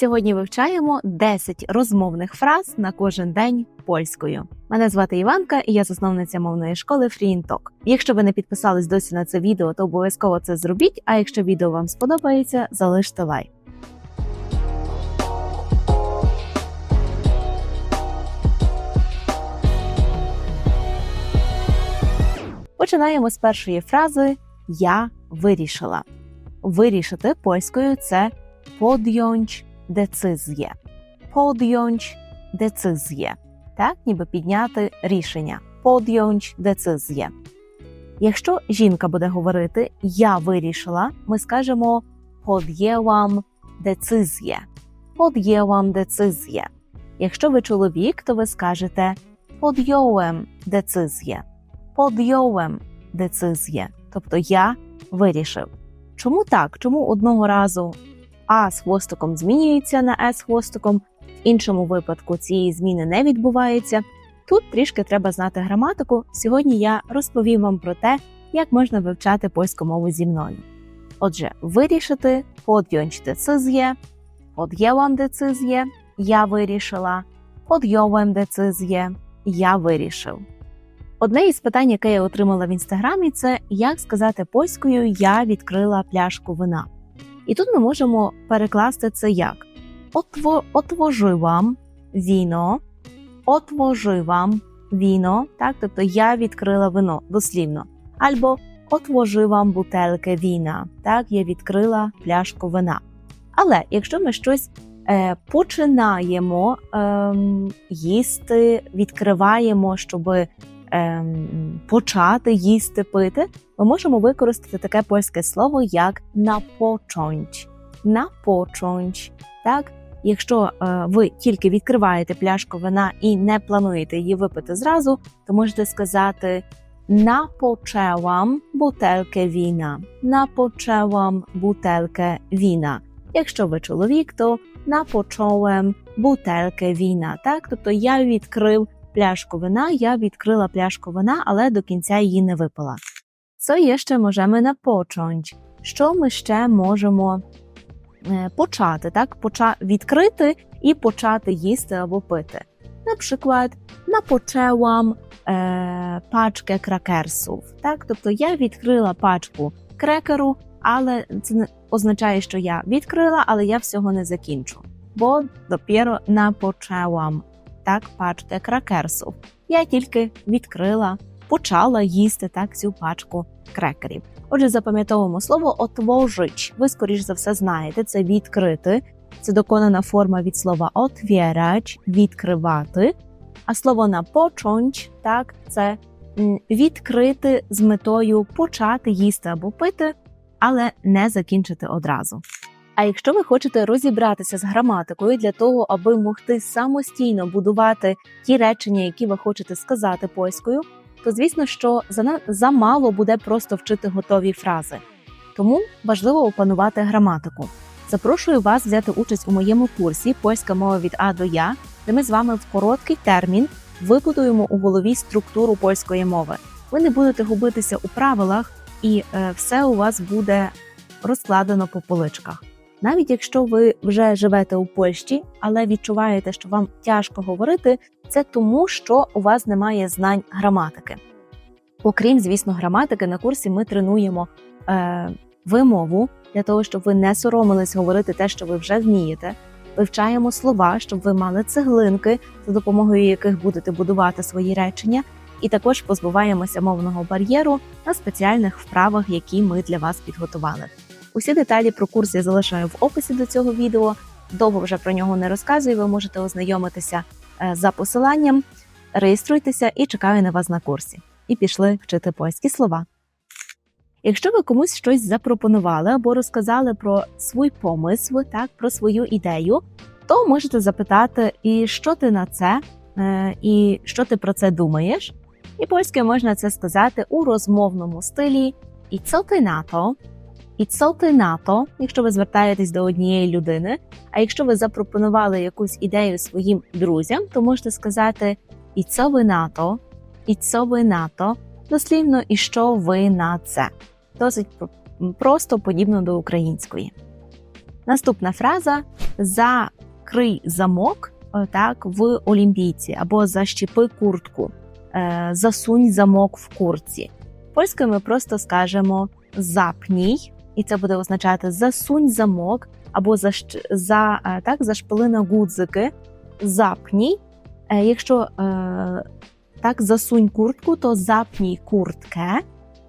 Сьогодні вивчаємо 10 розмовних фраз на кожен день польською. Мене звати Іванка, і я засновниця мовної школи FreeInTalk. Якщо ви не підписались досі на це відео, то обов'язково це зробіть. А якщо відео вам сподобається, залиште лайк. Починаємо з першої фрази Я вирішила. Вирішити польською це podjąć decyzję. Podjąć decyzję. Так, ніби підняти рішення. Podjąć decyzję. Якщо жінка буде говорити Я вирішила, ми скажемо podjęłam decyzję. Podjęłam decyzję. Якщо ви чоловік, то ви скажете podjąłem decyzję. Podjąłem decyzję. Тобто я вирішив. Чому так? Чому одного разу А з хвостиком змінюється на С з хвостиком, в іншому випадку цієї зміни не відбувається. Тут трішки треба знати граматику. Сьогодні я розповім вам про те, як можна вивчати польську мову зі мною. Отже, вирішити podjąć decyzję, podjęłam decyzję, я вирішила, podjąłem decyzję, я вирішив. Одне із питань, яке я отримала в інстаграмі, це як сказати польською Я відкрила пляшку вина. І тут ми можемо перекласти це як отворzyłam віно, отворzyłam віно, так, тобто я відкрила вино дослівно. Або отворzyłam бутелkę віна, так, я відкрила пляшку вина. Але якщо ми щось е, починаємо е, їсти, відкриваємо, щоб е, почати їсти, пити, ми можемо використати таке польське слово як напочонч. Напочонч. Так? Якщо е, ви тільки відкриваєте пляшку вина і не плануєте її випити зразу, то можете сказати напочеłam бутелkę віна. Напочеłam бутелkę віна. Якщо ви чоловік, то напочоłem бутелkę віна. Так? Тобто я відкрив пляшку вина, я відкрила пляшку вина, але до кінця її не випила. Co jeszcze możemy napocząć? Що ми ще можемо е, почати? Так? Поча... Відкрити і почати їсти або пити. Наприклад, напочеłam е, пачkę кракерсів. Так? Тобто я відкрила пачку крекеру, але це означає, що я відкрила, але я всього не закінчу. Бо допіро напочеłam так пачки кракерсів. Я тільки відкрила, почала їсти так цю пачку крекерів. Отже, запам'ятовуємо слово отворzyć. Ви, скоріш за все, знаєте, це відкрити. Це доконана форма від слова otwierać, відкривати. А слово напочонч, так, це відкрити з метою почати їсти або пити, але не закінчити одразу. А якщо ви хочете розібратися з граматикою для того, аби могти самостійно будувати ті речення, які ви хочете сказати польською, то звісно, що замало буде просто вчити готові фрази. Тому важливо опанувати граматику. Запрошую вас взяти участь у моєму курсі Польська мова від А до Я, де ми з вами в короткий термін вибудуємо у голові структуру польської мови. Ви не будете губитися у правилах, і е, все у вас буде розкладено по поличках. Навіть якщо ви вже живете у Польщі, але відчуваєте, що вам тяжко говорити, це тому, що у вас немає знань граматики. Окрім, звісно, граматики, на курсі ми тренуємо е, вимову для того, щоб ви не соромились говорити те, що ви вже вмієте. Вивчаємо слова, щоб ви мали цеглинки, за допомогою яких будете будувати свої речення, і також позбуваємося мовного бар'єру на спеціальних вправах, які ми для вас підготували. Усі деталі про курс я залишаю в описі до цього відео. Довго вже про нього не розказую. Ви можете ознайомитися е, за посиланням. Реєструйтеся і чекаю на вас на курсі. І пішли вчити польські слова. Якщо ви комусь щось запропонували або розказали про свій помисл, так, про свою ідею, то можете запитати, і що ти на це, е, і що ти про це думаєш. І польською можна це сказати у розмовному стилі. І ти на то? І co ти на то, якщо ви звертаєтесь до однієї людини. А якщо ви запропонували якусь ідею своїм друзям, то можете сказати і co ви на то, і co ви на то, дослівно, і що ви на це. Досить просто подібно до української. Наступна фраза закрий замок е, так в олімпійці або защіпи куртку, е, засунь замок в куртці. Польською ми просто скажемо запній, і це буде означати засунь замок або защ... за, е, так, зашпили на гудзики, запній. Е, Якщо е, так засунь куртку, то запній куртке.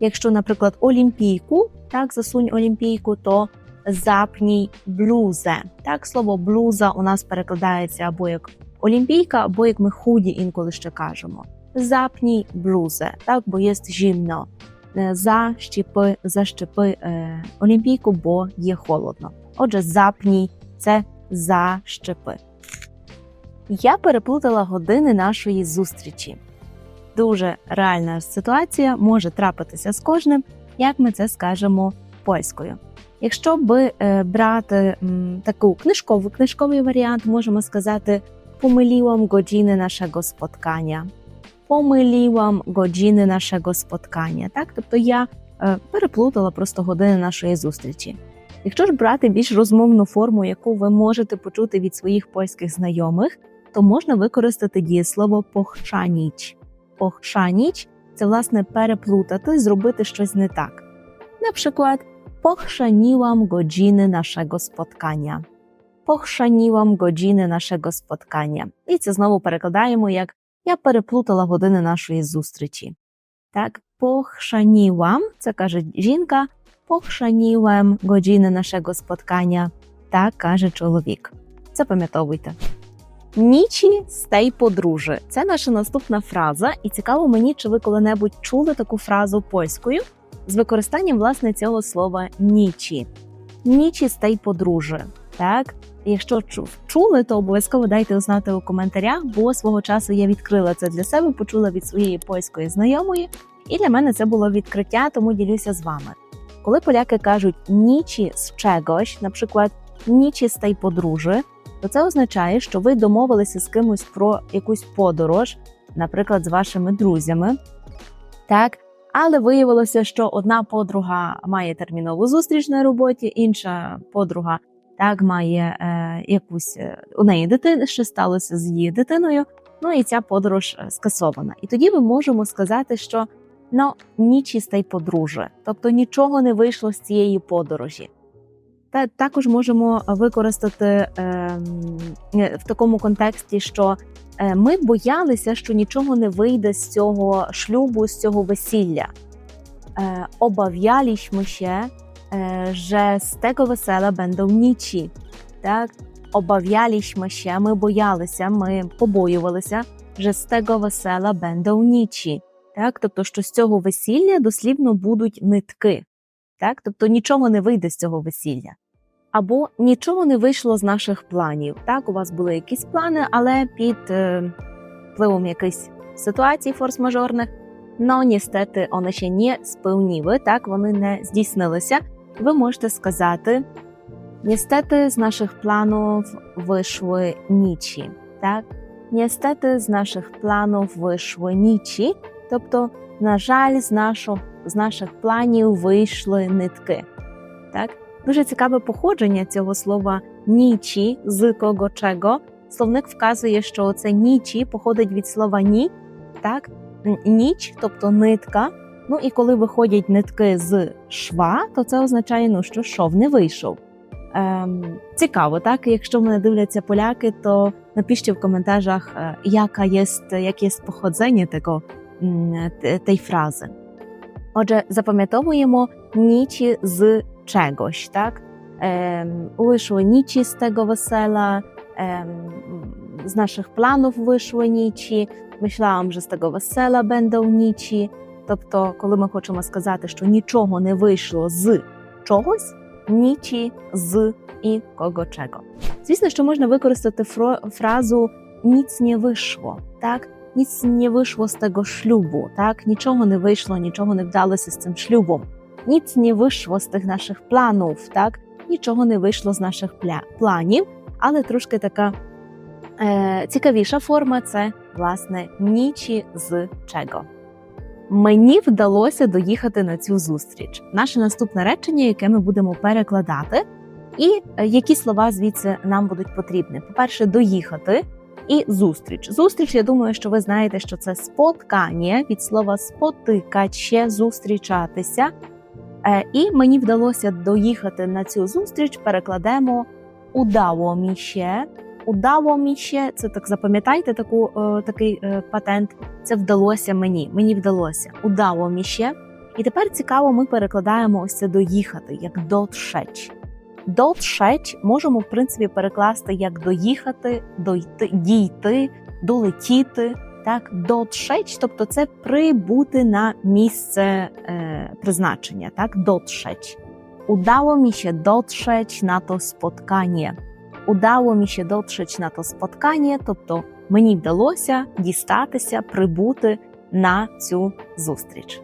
Якщо, наприклад, олімпійку, так засунь олімпійку, то запній блузе. Так, слово блуза у нас перекладається або як олімпійка, або як ми худі інколи ще кажемо. Запній блузе, так, бо є зімно. Е, Защіпи, защепи е, олімпійку, бо є холодно. Отже, запній це защепи. Я переплутала години нашої зустрічі. Дуже реальна ситуація може трапитися з кожним, як ми це скажемо польською. Якщо би е, брати таку книжкову книжковий варіант, можемо сказати помиліłam godziny naszego spotkania. Помиліłam godziny naszego spotkania. Так, тобто я е, переплутала просто години нашої зустрічі. Якщо ж брати більш розмовну форму, яку ви можете почути від своїх польських знайомих, то можна використати дієслово похчаніч. Похчаніч це власне переплутати, зробити щось не так. Наприклад, pochrzaniłam godziny naszego spotkania. Pochrzaniłam godziny naszego spotkania. І це знову перекладаємо як я переплутала години нашої зустрічі. Так, pochrzaniłam, це каже жінка, pochrzaniłem godziny naszego spotkania. Так каже чоловік. Запам'ятовуйте. Нічі стей подружи. Це наша наступна фраза, і цікаво мені, чи ви коли-небудь чули таку фразу польською з використанням власне цього слова нічі. Нічі стей подружи. Так, якщо чу- чули, то обов'язково дайте знати у коментарях, бо свого часу я відкрила це для себе, почула від своєї польської знайомої, і для мене це було відкриття, тому ділюся з вами. Коли поляки кажуть нічі з чогось, наприклад, нічі стей подружи, то це означає, що ви домовилися з кимось про якусь подорож, наприклад, з вашими друзями. Так, але виявилося, що одна подруга має термінову зустріч на роботі, інша подруга так має е, якусь е, у неї дитина, що сталося з її дитиною. Ну і ця подорож е, скасована. І тоді ми можемо сказати, що ну нічисте й подружжя, тобто нічого не вийшло з цієї подорожі. Та також можемо використати ем, е, в такому контексті, що е, ми боялися, що нічого не вийде з цього шлюбу, з цього весілля. Е, się, e, że z tego wesela będą nici. Так? Obawialiśmy się, ми боялися, ми побоювалися, że з tego весела będą nici. Так? Тобто, що з цього весілля дослівно будуть нитки. Так? Тобто нічого не вийде з цього весілля. Або нічого не вийшло з наших планів. Так, у вас були якісь плани, але під е, впливом якихось ситуацій форс-мажорних, no niestety one się nie spełniły, так, вони не здійснилися. Ви можете сказати, niestety з наших планів вийшли нічі. Так? Niestety з наших планів вийшли нічі, тобто, на жаль, з, нашого, з наших планів вийшли нитки. Так? Дуже цікаве походження цього слова нічі з кого чого. Словник вказує, що це нічі походить від слова ні, так? Ніч, тобто нитка. Ну і коли виходять нитки з шва, то це означає, ну, що шов не вийшов. Ем, цікаво, так? Якщо мене дивляться поляки, то напишіть в коментарях, е, яка є, яке є походження того, м, те- tej фрази. Отже, запам'ятовуємо нічі з czegoś, tak? Em, wyszły nici z tego wesela, em, z naszych planów wyszły nici. Myślałam, że з tego весела będą nici. Тобто, коли ми хочемо сказати, що нічого не вийшло з чогось, нічі з і кого чого. Звісно, що можна використати фразу ніц не вийшло, так? Ніц не вийшло з того шлюбу, так? Нічого не вийшло, нічого не вдалося з цим шлюбом nic nie wyszło z tych naszych planów, так? Нічого не вийшло з наших планів, але трошки така е, цікавіша форма це, власне, нічі з чого. Мені вдалося доїхати на цю зустріч. Наше наступне речення, яке ми будемо перекладати, І е, які слова звідси нам будуть потрібні? По-перше, доїхати і зустріч. Зустріч, я думаю, що ви знаєте, що це споткання від слова спотикать, ще зустрічатися. Е, І мені вдалося доїхати на цю зустріч. Перекладемо ще. Удало мі ще. Це так запам'ятайте таку, е, такий е, патент. Це вдалося мені. Мені вдалося. Удало мі ще. І тепер цікаво, ми перекладаємо ось це доїхати як дотшеч. Дотшеч можемо в принципі перекласти як доїхати, дойти, дійти, долетіти. Так, дотшеч, тобто це прибути на місце е, призначення. Так, дотшеч. Udało mi się dotrzeć na to spotkanie. Udało mi się dotrzeć na to spotkanie, тобто мені вдалося дістатися, прибути на цю зустріч.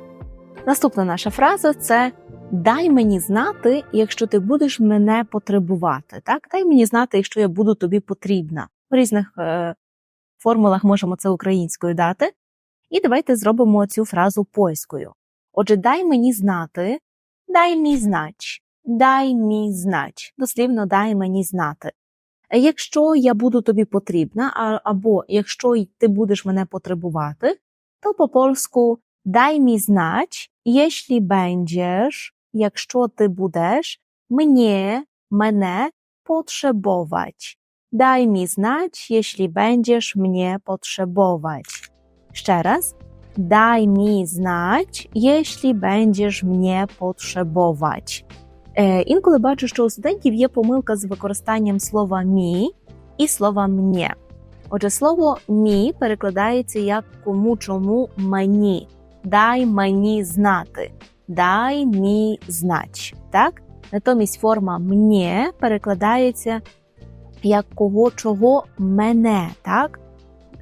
Наступна наша фраза це дай мені знати, якщо ти будеш мене потребувати. Так, дай мені знати, якщо я буду тобі потрібна. В різних е, формулах можемо це українською дати. І давайте зробимо цю фразу польською. Отже, дай мені знати, дай мій знач, дай мій знач. Дослівно дай мені знати. Якщо я буду тобі потрібна, а, або якщо й ти будеш мене потребувати, то по польську дай мій знач, jeśli będziesz, якщо ти будеш mnie, мене potrzebować. Daj mi znać, jeśli będziesz mnie potrzebować. Ще раз. Daj mi znać, jeśli będziesz mnie potrzebować. Е, інколи бачу, що у студентів є помилка з використанням слова мі і слова «мне». Отже, слово мі перекладається як кому чому мені. Дай мені знати. Дай мі знач. Так? Натомість форма «мне» перекладається як кого чого мене. Так?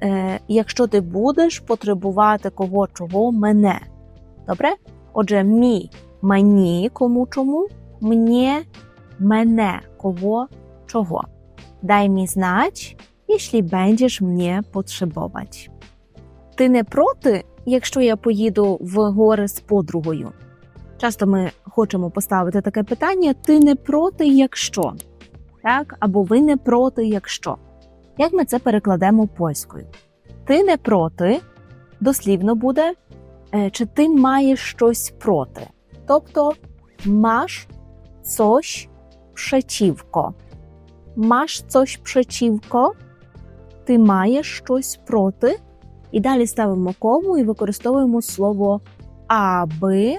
Е, якщо ти будеш потребувати кого чого мене. Добре? Отже, мі мені кому чому, мне мене кого чого. Дай мій знать, якщо będziesz mnie potrzebować. Ти не проти, якщо я поїду в гори з подругою? Часто ми хочемо поставити таке питання: ти не проти, якщо? Так? Або ви не проти, якщо. Як ми це перекладемо польською? Ти не проти, дослівно буде, е, чи ти маєш щось проти. Тобто masz coś przeciwko. Masz coś przeciwko, ти маєш щось проти. І далі ставимо кому і використовуємо слово аби.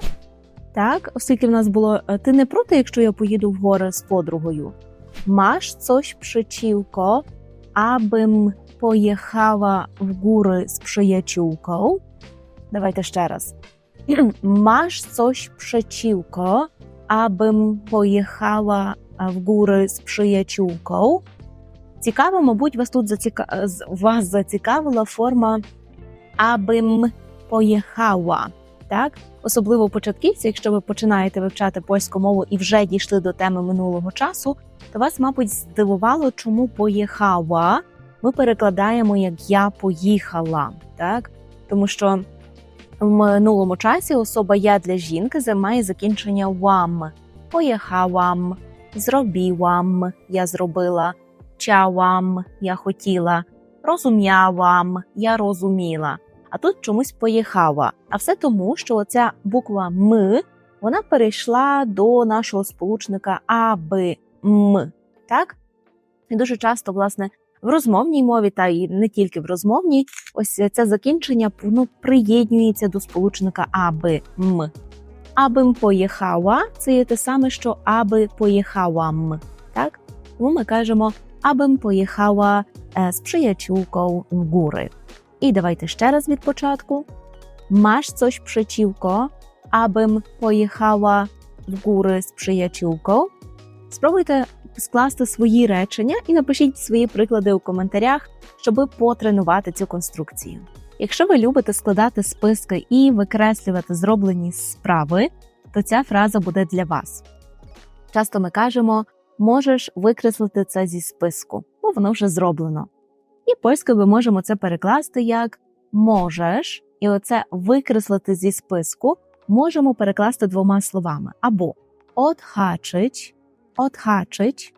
Так, оскільки в нас було ти не проти, якщо я поїду в гори з подругою. Masz coś przeciwko, abym pojechała w góry z przyjaciółką. Давайте ще раз. Masz coś przeciwko, abym pojechała в góry з przyjaciółką. Цікаво, мабуть, вас тут заціка... вас зацікавила форма абим поїхала. Так? Особливо початківці, якщо ви починаєте вивчати польську мову і вже дійшли до теми минулого часу, то вас, мабуть, здивувало, чому поїхала. Ми перекладаємо як я поїхала, так? Тому що в минулому часі особа я для жінки займає закінчення вам. Поїхałam, зробіłam, я зробила, chciałam, я хотіла, розуміałam, я розуміла. А тут чомусь поїхала. А все тому, що оця буква М вона перейшла до нашого сполучника аби м. Так? І дуже часто, власне, в розмовній мові, та і не тільки в розмовній, ось це закінчення воно приєднюється до сполучника аби м. Абим поїхала це є те саме, що аби поїхałam. Так? Тому ми кажемо абим поїхала е, з przyjaciółką в góry. І давайте ще раз від початку. Masz coś przeciwko, abym pojechała w góry з przyjaciółką? Спробуйте скласти свої речення і напишіть свої приклади у коментарях, щоб потренувати цю конструкцію. Якщо ви любите складати списки і викреслювати зроблені справи, то ця фраза буде для вас. Часто ми кажемо можеш викреслити це зі списку, бо воно вже зроблено. І польською ми можемо це перекласти як можеш, і оце викреслити зі списку можемо перекласти двома словами або одхачить, odhaczyć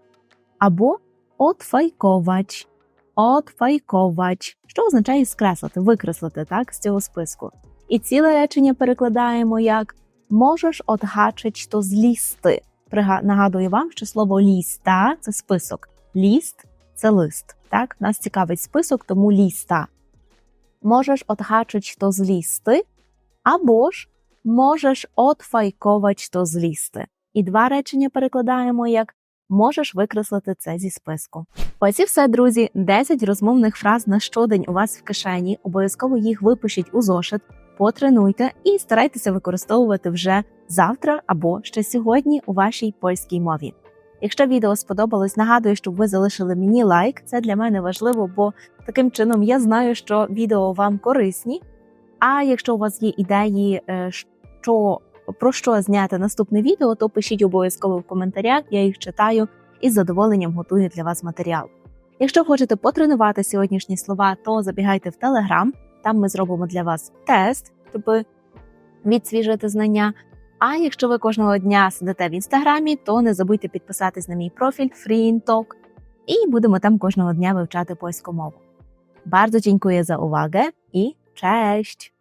або отфайковать. Отфайковать, що означає скреслити, викреслити так, з цього списку. І ціле речення перекладаємо як можеш одгачить то злізти. Нагадую вам, що слово ліста це список. Ліст це лист. Так, нас цікавить список, тому ліста. Можеш одгачить то злізти, або ж можеш отфайковать то злізти. І два речення перекладаємо як можеш викреслити це зі списку. Ось і все, друзі. 10 розмовних фраз на щодень у вас в кишені. Обов'язково їх випишіть у зошит, потренуйте і старайтеся використовувати вже завтра або ще сьогодні у вашій польській мові. Якщо відео сподобалось, нагадую, щоб ви залишили мені лайк. Це для мене важливо, бо таким чином я знаю, що відео вам корисні. А якщо у вас є ідеї, е, що про що зняти наступне відео, то пишіть обов'язково в коментарях, я їх читаю і з задоволенням готую для вас матеріал. Якщо хочете потренувати сьогоднішні слова, то забігайте в Телеграм, там ми зробимо для вас тест, щоб відсвіжити знання. А якщо ви кожного дня сидите в інстаграмі, то не забудьте підписатись на мій профіль FreeInTalk і будемо там кожного дня вивчати польську мову. Bardzo dziękuję za uwagę i cześć!